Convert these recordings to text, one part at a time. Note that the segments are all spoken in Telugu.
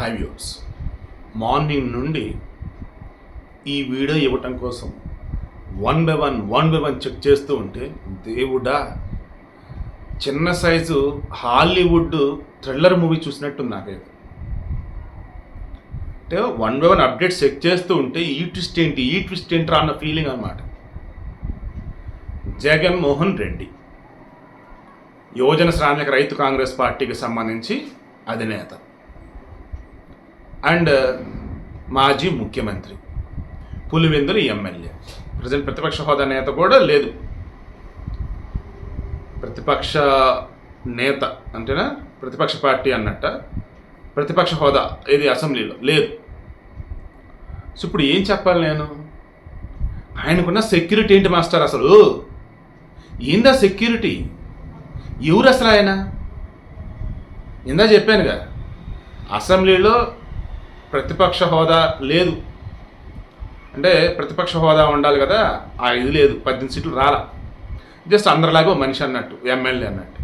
ఫైవ్ ఇయర్స్ మార్నింగ్ నుండి ఈ వీడియో ఇవ్వటం కోసం one by one one by one check చేస్తూ ఉంటే దేవుడా చిన్న సైజు హాలీవుడ్ థ్రిల్లర్ మూవీ చూసినట్టు నాకైతే. అంటే one by one updates check చేస్తూ ఉంటే ఈ ట్విస్ట్ ఏంటి ఈ ట్విస్ట్ ఏంట్రా అన్న ఫీలింగ్ అనమాట జగన్మోహన్ రెడ్డి యువజన శ్రామిక రైతు కాంగ్రెస్ పార్టీకి సంబంధించి అధినేత. అండ్ మాజీ ముఖ్యమంత్రి పులివెందులు ఎమ్మెల్యే. ప్రజెంట్ ప్రతిపక్ష హోదా నేత కూడా లేదు. ప్రతిపక్ష నేత అంటేనా? ప్రతిపక్ష పార్టీ అన్నట్ట. ప్రతిపక్ష హోదా ఇది అసెంబ్లీలో లేదు. సో ఇప్పుడు ఏం చెప్పాలి నేను? ఆయనకున్న సెక్యూరిటీ ఏంటి మాస్టర్ అసలు? ఏందా సెక్యూరిటీ? ఎవరు అసలు ఆయన? ఇందా చెప్పానుగా? అసెంబ్లీలో ప్రతిపక్ష హోదా లేదు. అంటే ప్రతిపక్ష హోదా ఉండాలి కదా ఆ ఇది లేదు. పద్దెనిమిది సీట్లు రాలా. జస్ట్ అందరిలాగా మనిషి అన్నట్టు ఎమ్మెల్యే అన్నట్టు.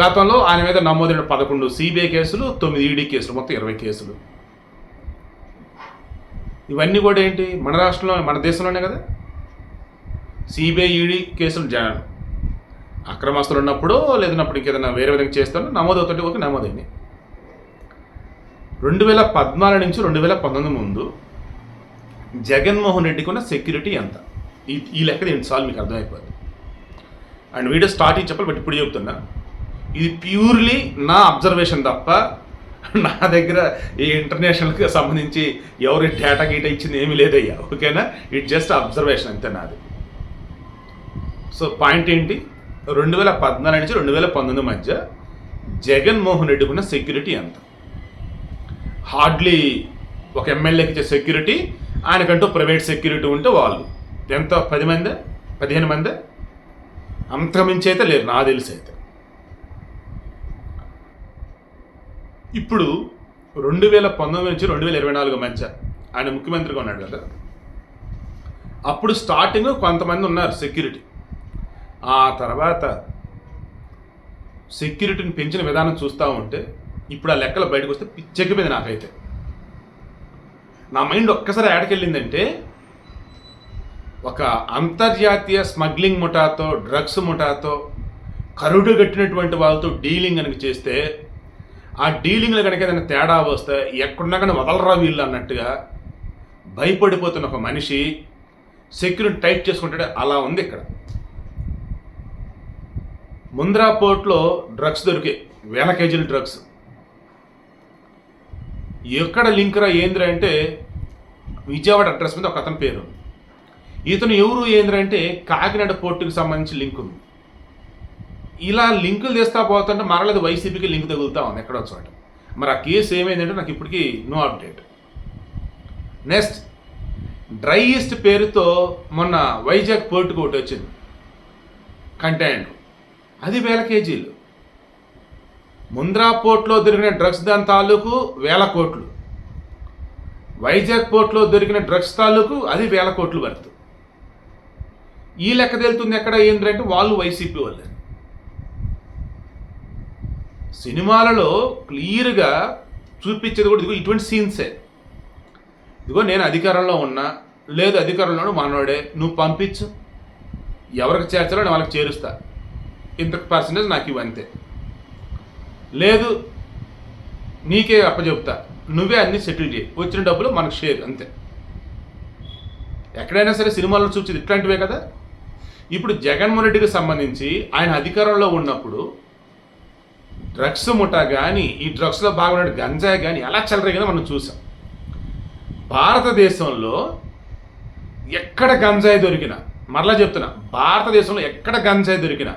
గతంలో ఆయన మీద నమోదైన పదకొండు సిబిఐ కేసులు తొమ్మిది ఈడీ కేసులు మొత్తం ఇరవై కేసులు. ఇవన్నీ కూడా ఏంటి? మన రాష్ట్రంలో మన దేశంలోనే కదా. సిబిఐ ఈడీ కేసులు జ అక్రమస్తులు ఉన్నప్పుడు లేదన్నప్పుడు ఇంకేదైనా వేరే విధంగా చేస్తాను నమోదవుతుంటే ఒక నమోదైంది రెండు వేల పద్నాలుగు నుంచి రెండు వేల పంతొమ్మిది ముందు జగన్మోహన్ రెడ్డికి ఉన్న సెక్యూరిటీ ఎంత? ఈ ఈ లెక్క నేను సాల్వ్ మీకు అర్థమైపోయింది అండ్ వీడియో స్టార్ట్ చెప్పాలి బట్ ఇప్పుడు చెప్తున్నా. ఇది ప్యూర్లీ నా అబ్జర్వేషన్ తప్ప నా దగ్గర ఈ ఇంటర్నేషనల్కి సంబంధించి ఎవరి డేటా గీటా ఇచ్చింది ఏమీ లేదయ్యా. ఓకేనా? ఇట్ జస్ట్ అబ్జర్వేషన్ అంతే నాది. సో పాయింట్ ఏంటి? రెండు వేల పద్నాలుగు నుంచి రెండు వేల పంతొమ్మిది మధ్య జగన్మోహన్ రెడ్డికి ఉన్న సెక్యూరిటీ ఎంత? హార్డ్లీ ఒక ఎమ్మెల్యేకి ఇచ్చే సెక్యూరిటీ ఆయనకంటూ ప్రైవేట్ సెక్యూరిటీ ఉంటే వాళ్ళు. ఎంత? పది మందే? పదిహేను మందే? అంతకుమించి అయితే లేరు నా తెలిసి అయితే. ఇప్పుడు రెండు వేల పంతొమ్మిది నుంచి రెండు వేల ఇరవై నాలుగు మధ్య ఆయన ముఖ్యమంత్రిగా ఉన్నాడు కదా. అప్పుడు స్టార్టింగ్ కొంతమంది ఉన్నారు సెక్యూరిటీ ఆ తర్వాత సెక్యూరిటీని పెంచిన విధానం చూస్తూ ఉంటే ఇప్పుడు ఆ లెక్కలు బయటకు వస్తే పిచ్చెక్కిపోయింది నాకైతే. నా మైండ్ ఒక్కసారి ఆడకెళ్ళిందంటే ఒక అంతర్జాతీయ స్మగ్లింగ్ ముఠాతో డ్రగ్స్ ముఠాతో కరుడు కట్టినటువంటి వాళ్ళతో డీలింగ్ కనుక చేస్తే ఆ డీలింగ్లో కనుక ఏదైనా తేడా వస్తే ఎక్కడున్నా కానీ వదలరా వీళ్ళు అన్నట్టుగా భయపడిపోతున్న ఒక మనిషి సెక్యూరిటీ టైట్ చేసుకుంటాడే. అలా ఉంది ఇక్కడ. ముంద్రా పోర్ట్లో డ్రగ్స్ దొరికే వేల కేజీల డ్రగ్స్. ఎక్కడ లింక్ రా ఏంద్ర అంటే విజయవాడ అడ్రస్ మీద ఒక అతని పేరు. ఇతను ఎవరు ఏంద్ర అంటే కాకినాడ పోర్టుకి సంబంధించి లింక్ ఉంది. ఇలా లింకులు తెస్తా పోతుంటే మరలది వైసీపీకి లింక్ తగులుతా ఉంది ఎక్కడో చోట. మరి ఆ కేసు ఏమైందంటే నాకు ఇప్పటికీ no update. Next dry east పేరుతో మొన్న వైజాగ్ పోర్టుకు ఒకటి వచ్చింది. కంటైనర్. అది వేల కేజీలు. ముంద్రా పోర్ట్లో దొరికిన డ్రగ్స్ దాని తాలూకు వేల కోట్లు. వైజాగ్ పోర్ట్లో దొరికిన డ్రగ్స్ తాలూకు అది వేల కోట్లు వర్త్. ఈ లెక్క తెలుతుంది ఎక్కడ ఏంటంటే వాళ్ళు వైసీపీ వాళ్ళని సినిమాలలో క్లియర్గా చూపించేది కూడా ఇదిగో ఇటువంటి సీన్సే. ఇదిగో నేను అధికారంలో ఉన్నా లేదు అధికారంలో మనవాడే నువ్వు పంపించు. ఎవరికి చేర్చాలో నేను వాళ్ళకి చేరుస్తా. ఇంత పర్సంటేజ్ నాకు ఇవంతే లేదు నీకే అప్పచెప్తా నువ్వే అన్ని సెటిల్ చేయి. వచ్చిన డబ్బులు మనకు షేర్ అంతే. ఎక్కడైనా సరే సినిమాలో చూపించేది ఇట్లాంటివే కదా? ఇప్పుడు జగన్మోహన్ రెడ్డికి సంబంధించి ఆయన అధికారంలో ఉన్నప్పుడు డ్రగ్స్ ముఠా కానీ ఈ డ్రగ్స్లో బాగున్న గంజాయి కానీ ఎలా చెలరేగిందో మనం చూసాం. భారతదేశంలో ఎక్కడ గంజాయి దొరికినా మరలా చెప్తున్నా భారతదేశంలో ఎక్కడ గంజాయి దొరికినా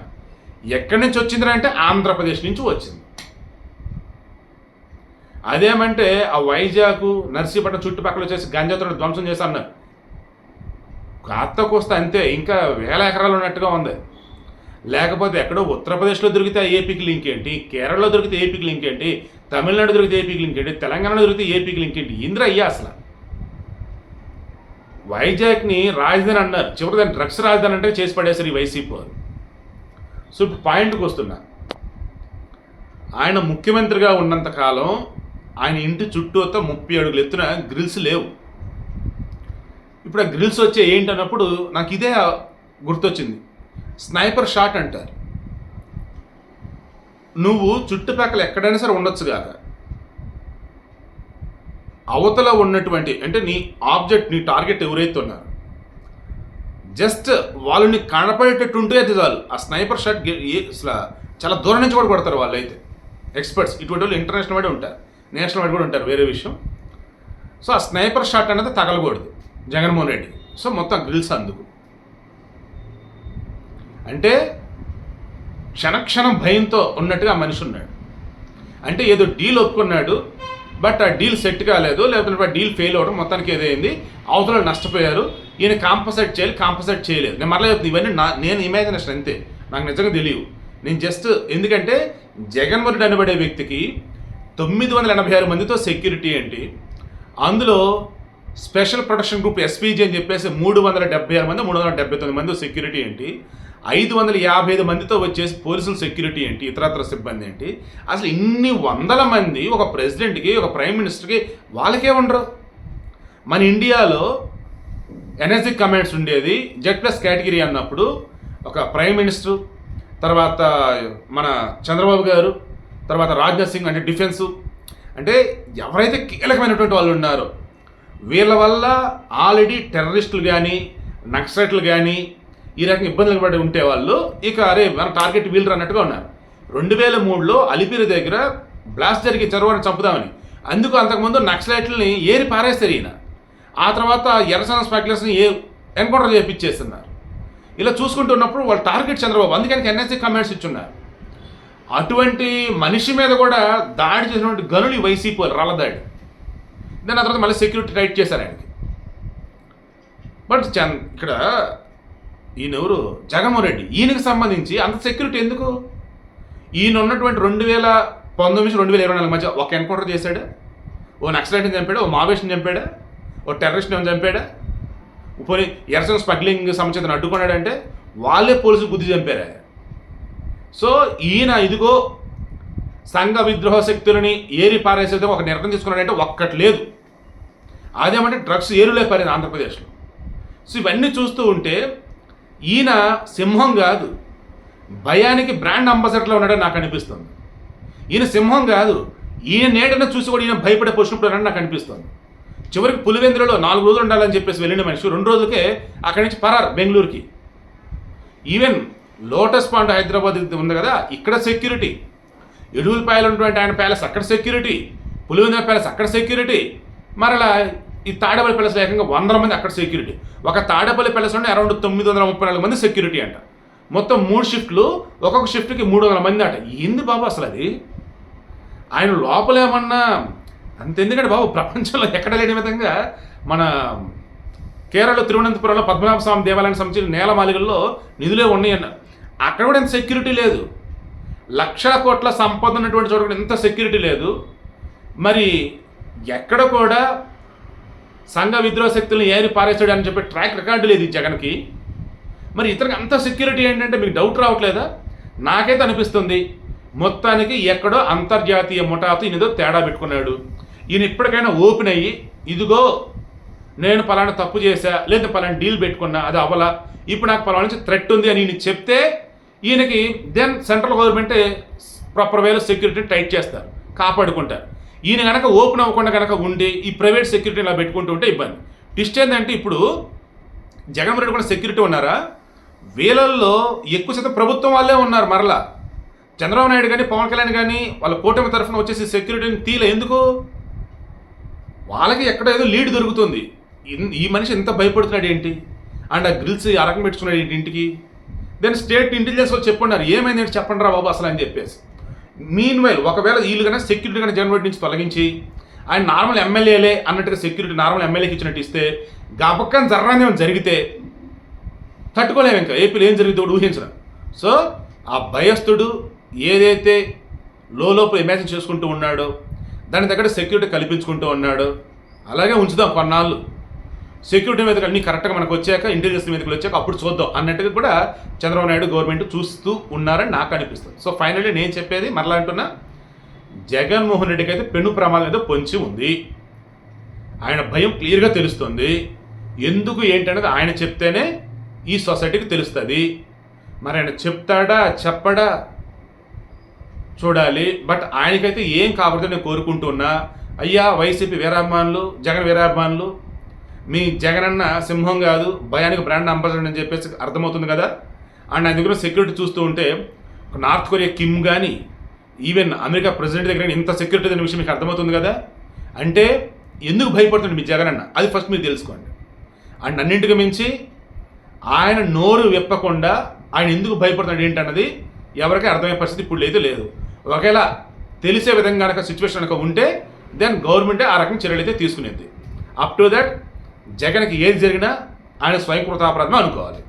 ఎక్కడి నుంచి వచ్చిందిరా అంటే ఆంధ్రప్రదేశ్ నుంచి వచ్చింది. అదేమంటే ఆ వైజాగ్ నర్సీపట్నం చుట్టుపక్కల వచ్చేసి గంజాతో ధ్వంసం చేసి అన్నారు కాత్తకొస్తే అంతే ఇంకా వేల ఎకరాలు ఉన్నట్టుగా ఉంది. లేకపోతే ఎక్కడో ఉత్తరప్రదేశ్లో దొరికితే ఏపీకి లింక్ ఏంటి? కేరళలో దొరికితే ఏపీకి లింక్ ఏంటి? తమిళనాడు దొరికితే ఏపీకి లింక్ ఏంటి? తెలంగాణలో దొరికితే ఏపీకి లింక్ ఏంటి? ఇంద్ర అయ్యా అసలు. వైజాగ్ని రాజధాని అన్నారు. చివరి దాన్ని డ్రగ్స్ రాజధాని అంటే చేసి పడేశారు ఈ వైసీపీ వారు. సో పాయింట్కి వస్తున్నా. ఆయన ముఖ్యమంత్రిగా ఉన్నంత కాలం ఆయన ఇంటి చుట్టూతో ముప్పై అడుగులు ఎత్తున గ్రిల్స్ లేవు. ఇప్పుడు ఆ గ్రిల్స్ వచ్చే ఏంటన్నప్పుడు నాకు ఇదే గుర్తొచ్చింది. స్నైపర్ షాట్ అంటారు. నువ్వు చుట్టుపక్కల ఎక్కడైనా సరే ఉండొచ్చు కాక. అవతల ఉన్నటువంటి అంటే నీ ఆబ్జెక్ట్ నీ టార్గెట్ ఎవరైతే ఉన్నారు జస్ట్ వాళ్ళని కనపడేటట్టు ఉంటే అది చాలు. ఆ స్నైపర్ షాట్ అసలు చాలా దూరం నుంచి కూడా కొడతారు వాళ్ళు అయితే ఎక్స్పర్ట్స్. ఇటువంటి వాళ్ళు ఇంటర్నేషనల్ వాడే ఉంటారు. నేషనల్ వైడ్ కూడా ఉంటారు వేరే విషయం. సో ఆ స్నైపర్ షాట్ అనేది తగలకూడదు జగన్మోహన్ రెడ్డి. సో మొత్తం గ్రిల్స్ అందుకు. అంటే క్షణక్షణం భయంతో ఉన్నట్టుగా మనిషి ఉన్నాడు. అంటే ఏదో డీల్ ఒప్పుకున్నాడు బట్ ఆ డీల్ సెట్ కాలేదు లేకపోతే డీల్ ఫెయిల్ అవ్వడం మొత్తానికి ఏదైంది? అవతల నష్టపోయారు ఈయన కాంపసైట్ చేయాలి కాంపసైట్ చేయలేదు. నేను మరలా చెప్తున్నా, ఇవన్నీ నా నేను ఇమాజినేషన్ అంతే. నాకు నిజంగా తెలియదు నేను జస్ట్ ఎందుకంటే జగన్మోహన్ రెడ్డి అనబడే వ్యక్తికి తొమ్మిది వందల ఎనభై ఆరు మందితో సెక్యూరిటీ ఏంటి? అందులో స్పెషల్ ప్రొటెక్షన్ గ్రూప్ ఎస్పీజీ అని చెప్పేసి మూడు వందల డెబ్బై ఆరు మంది మూడు వందల డెబ్బై తొమ్మిది మంది సెక్యూరిటీ ఏంటి? ఐదు వందల యాభై ఐదు మందితో వచ్చేసి పోలీసుల సెక్యూరిటీ ఏంటి? ఇతరత్ర సిబ్బంది ఏంటి? అసలు ఇన్ని వందల మంది ఒక ప్రెసిడెంట్కి ఒక ప్రైమ్ మినిస్టర్కి వాళ్ళకే ఉండరు. మన ఇండియాలో ఎన్ఎస్జి కమాండ్స్ ఉండేది జెడ్ ప్లస్ కేటగిరీ అన్నప్పుడు ఒక ప్రైమ్ మినిస్టర్ తర్వాత మన చంద్రబాబు గారు తర్వాత రాజ్నాథ్ సింగ్ అంటే డిఫెన్స్. అంటే ఎవరైతే కీలకమైనటువంటి వాళ్ళు ఉన్నారో వీళ్ళ వల్ల ఆల్రెడీ టెర్రరిస్టులు కానీ నక్సలైట్లు కానీ ఈ రకంగా ఇబ్బందులు పడి ఉంటే వాళ్ళు ఇక అరే మన టార్గెట్ వీళ్ళు అన్నట్టుగా ఉన్నారు. రెండు వేల మూడులో అలిపిరి దగ్గర బ్లాస్ట్ జరిగి చొరవని చంపుదామని. అందుకు అంతకుముందు నక్సలైట్లని ఏరి పారేస్తారు ఈయన. ఆ తర్వాత ఎర్రసన స్పెక్యులర్స్ని ఏ ఎన్కౌంటర్ చేయించేస్తున్నారు ఇలా చూసుకుంటున్నప్పుడు వాళ్ళ టార్గెట్ చంద్రబాబు అందుకని ఎన్ఎస్సీ కమెంట్స్ ఇచ్చున్నారు. అటువంటి మనిషి మీద కూడా దాడి చేసినటువంటి గనులు వైసీపీ వాళ్ళు దాని తర్వాత మళ్ళీ సెక్యూరిటీ టైట్ చేశారు ఆయనకి. బట్ చ ఇక్కడ ఈయన ఎవరు జగన్మోహన్ రెడ్డి. ఈయనకి సంబంధించి అంత సెక్యూరిటీ ఎందుకు? ఈయన ఉన్నటువంటి రెండు వేల పంతొమ్మిది నుంచి రెండు వేల ఇరవై నాలుగు మధ్య ఒక ఎన్కౌంటర్ చేశాడు. ఓ నక్సలైట్ని చంపాడు ఓ మావేష్ని చంపాడు ఓ టెర్రరిస్ట్ని ఏమైనా చంపాడా. పోనీ ఎర్సన్ స్మగ్లింగ్ సంబంధించిన అడ్డుకున్నాడంటే వాళ్ళే పోలీసులు బుద్ధి చంపారు సో ఈయన ఇదిగో సంఘ విద్రోహ శక్తులని ఏరి పారేసేదో ఒక నిర్ణయం తీసుకున్నాడంటే ఒక్కటి లేదు. అదేమంటే డ్రగ్స్ ఏరులే పారింది ఆంధ్రప్రదేశ్లో. సో ఇవన్నీ చూస్తూ ఉంటే ఈయన సింహం కాదు. భయానికి బ్రాండ్ అంబాసిడర్లో ఉన్నాడని నాకు అనిపిస్తుంది. ఈయన సింహం కాదు. ఈయన నేటన చూసి కూడా ఈయన భయపడే పొచ్చినప్పుడు నాకు అనిపిస్తుంది. చివరికి పులివెందులలో నాలుగు రోజులు ఉండాలని చెప్పేసి వెళ్ళిన మనిషి రెండు రోజులకే అక్కడి నుంచి పరారు బెంగళూరుకి. ఈవెన్ లోటస్ పాండ్ హైదరాబాద్ ఉంది కదా ఇక్కడ సెక్యూరిటీ ఎడుగులపాయలు ఉన్నటువంటి ఆయన ప్యాలెస్ అక్కడ సెక్యూరిటీ పులివెందుల ప్యాలెస్ అక్కడ సెక్యూరిటీ మరలా ఈ తాడేపల్లి ప్యాలెస్ ఏకంగా వందల మంది అక్కడ సెక్యూరిటీ ఒక తాడేపల్లి ప్యాలెస్ ఉంటే అరౌండ్ తొమ్మిది వందల ముప్పై నాలుగు మంది సెక్యూరిటీ అంట. మొత్తం మూడు షిఫ్ట్లు ఒక్కొక్క షిఫ్ట్కి మూడు వందల మంది అంట. ఏంది బాబు అసలు అది? ఆయన లోపలేమన్నా అంత ఎందుకంటే బాబు ప్రపంచంలో ఎక్కడ లేని విధంగా మన కేరళ తిరువనంతపురంలో పద్మనాభ స్వామి దేవాలయానికి సంబంధించిన నేలమాలికల్లో నిధులే ఉన్నాయన్నారు అక్కడ కూడా ఇంత సెక్యూరిటీ లేదు. లక్షల కోట్ల సంపద ఉన్నటువంటి చోట కూడా ఎంత సెక్యూరిటీ లేదు. మరి ఎక్కడ కూడా సంఘ విద్రోహ శక్తులను ఏరి పారేసాడు అని చెప్పి ట్రాక్ రికార్డు లేదు ఈ జగన్కి. మరి ఇతనికి అంత సెక్యూరిటీ ఏంటంటే మీకు డౌట్ రావట్లేదా? నాకైతే అనిపిస్తుంది. మొత్తానికి ఎక్కడో అంతర్జాతీయ ముఠాతో ఈయనదో తేడా పెట్టుకున్నాడు. ఈయన ఇప్పటికైనా ఓపెన్ అయ్యి ఇదిగో నేను పలానా తప్పు చేశా లేదా పలానా డీల్ పెట్టుకున్నా అది అవ్వలా. ఇప్పుడు నాకు పలానా నుంచి థ్రెట్ ఉంది అని ఈయన చెప్తే ఈయనకి దెన్ సెంట్రల్ గవర్నమెంటే ప్రాపర్ వేలో సెక్యూరిటీ టైట్ చేస్తారు కాపాడుకుంటారు. ఈయన కనుక ఓపెన్ అవ్వకుండా కనుక ఉండి ఈ ప్రైవేట్ సెక్యూరిటీ ఇలా పెట్టుకుంటూ ఉంటే ఇబ్బంది. ట్విస్ట్ ఏంటంటే ఇప్పుడు జగన్ రెడ్డి కూడా సెక్యూరిటీ ఉన్నారా? వీళ్ళల్లో ఎక్కువ శాతం ప్రభుత్వం వాళ్ళే ఉన్నారు మరలా. చంద్రబాబు నాయుడు కానీ పవన్ కళ్యాణ్ కానీ వాళ్ళ కూటమి తరఫున వచ్చేసి సెక్యూరిటీని తీలే ఎందుకు? వాళ్ళకి ఎక్కడ ఏదో లీడ్ దొరుకుతుంది. ఈ మనిషి ఎంత భయపడుతున్నాడు ఏంటి? అండ్ ఆ గ్రిల్స్ అరకం పెట్టుకున్నాడు ఏంటి ఇంటికి? దెన్ స్టేట్ ఇంటెలిజెన్స్ వాళ్ళు చెప్పండి ఏమైంది చెప్పండి రా బాబు అసలు అని చెప్పేసి. మీన్ వైల్ ఒకవేళ వీళ్ళు కన్నా సెక్యూరిటీ కన్నా జనరేట్ నుంచి తొలగించి ఆయన నార్మల్ ఎమ్మెల్యేలే అన్నట్టుగా సెక్యూరిటీ నార్మల్ ఎమ్మెల్యేకి ఇచ్చినట్టు ఇస్తే గబక్కని జర్రాన్ని జరిగితే తట్టుకోలేము ఇంకా. ఏపీలో ఏం జరిగిందో ఊహించడం సో ఆ భయస్థుడు ఏదైతే లోపల ఇమాజిన్ చేసుకుంటూ ఉన్నాడో దాని దగ్గర సెక్యూరిటీ కల్పించుకుంటూ ఉన్నాడో అలాగే ఉంచుదాం కొన్నాళ్ళు. సెక్యూరిటీ మీదకి అన్ని కరెక్ట్గా మనకు వచ్చాక ఇంటెలిజెన్స్ మీదకి వచ్చాక అప్పుడు చూద్దాం అన్నట్టుగా కూడా చంద్రబాబు నాయుడు గవర్నమెంట్ చూస్తూ ఉన్నారని నాకు అనిపిస్తుంది. సో ఫైనల్లీ నేను చెప్పేది మరలా అంటున్నా జగన్మోహన్ రెడ్డికి అయితే పెను ప్రమాదం ఏదో పొంచి ఉంది. ఆయన భయం క్లియర్గా తెలుస్తుంది. ఎందుకు ఏంటనేది ఆయన చెప్తేనే ఈ సొసైటీకి తెలుస్తుంది. మరి ఆయన చెప్తాడా చెప్పడా? చూడాలి. బట్ ఆయనకైతే ఏం కాకూడదు నేను కోరుకుంటున్నా. అయ్యా వైసీపీ వీరాభిమానులు జగన్ వీరాభిమానులు మీ జగనన్న సింహం కాదు భయానికి బ్రాండ్ అంబాసిడర్ అని చెప్పేసి అర్థమవుతుంది కదా? అండ్ ఆయన దగ్గర సెక్యూరిటీ చూస్తూ ఉంటే నార్త్ కొరియా కిమ్ కానీ ఈవెన్ అమెరికా ప్రెసిడెంట్ దగ్గర ఇంత సెక్యూరిటీ అనే విషయం మీకు అర్థమవుతుంది కదా? అంటే ఎందుకు భయపడుతుంది మీ జగనన్న? అది ఫస్ట్ మీరు తెలుసుకోండి. అండ్ అన్నింటికి మించి ఆయన నోరు విప్పకుండా ఆయన ఎందుకు భయపడుతున్నాడు ఏంటన్నది ఎవరికీ అర్థమయ్యే పరిస్థితి ఇప్పుడు అయితే లేదు. ఒకవేళ తెలిసే విధంగా కనుక సిచ్యువేషన్ కనుక ఉంటే దెన్ గవర్నమెంటే ఆ రకం చర్యలు అయితే తీసుకునేది. అప్ టు దట్ జగన్కి ఏది జరిగినా ఆయన స్వయంకృతాపరాధమే అనుకోవాలి.